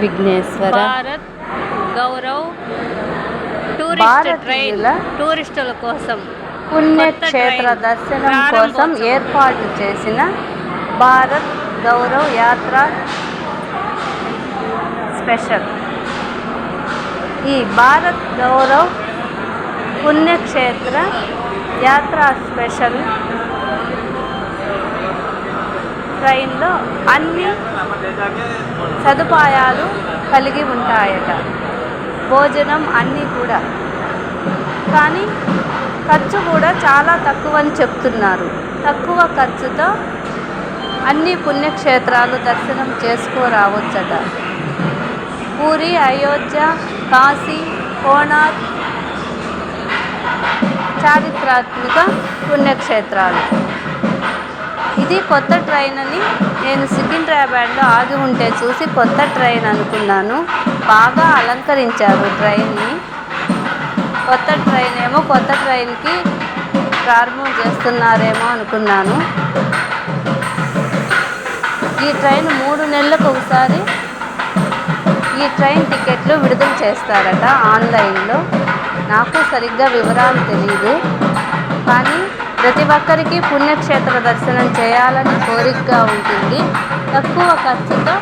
Vighneshwara Bharat Gaurav tourist train టూరిస్టుల కోసం పుణ్యక్షేత్ర దర్శనం కోసం. ఏర్పాటు చేసిన భారత్ గౌరవ్ యాత్ర స్పెషల్ ఈ భారత్ గౌరవ్ పుణ్యక్షేత్ర యాత్ర స్పెషల్ ట్రైన్లో అన్ని సదుపాయాలు కలిగి ఉంటాయట. భోజనం అన్నీ కూడా. కానీ ఖర్చు కూడా చాలా తక్కువ అని చెప్తున్నారు. తక్కువ ఖర్చుతో అన్ని పుణ్యక్షేత్రాలు దర్శనం చేసుకోరావచ్చట. పూరి అయోధ్య కాశీ కోణార్క్ చారిత్రాత్మక పుణ్యక్షేత్రాలు. ఇది కొత్త ట్రైన్ అని నేను సికింద్రాబాద్లో ఆగి ఉంటే చూసి కొత్త ట్రైన్ అనుకున్నాను. బాగా అలంకరించారు ట్రైన్ని. కొత్త ట్రైన్ ఏమో కొత్త ట్రైన్కి ప్రారంభం చేస్తున్నారేమో అనుకున్నాను. ఈ ట్రైన్ మూడు నెలలకు ఒకసారి ఈ ట్రైన్ టికెట్లు విడుదల చేస్తారట ఆన్లైన్లో. నాకు సరిగ్గా వివరాలు తెలియదు కానీ ప్రతి ఒక్కరికి పుణ్యక్షేత్ర దర్శనం చేయాలని కోరికగా ఉంటుంది. తక్కువ ఖర్చుతో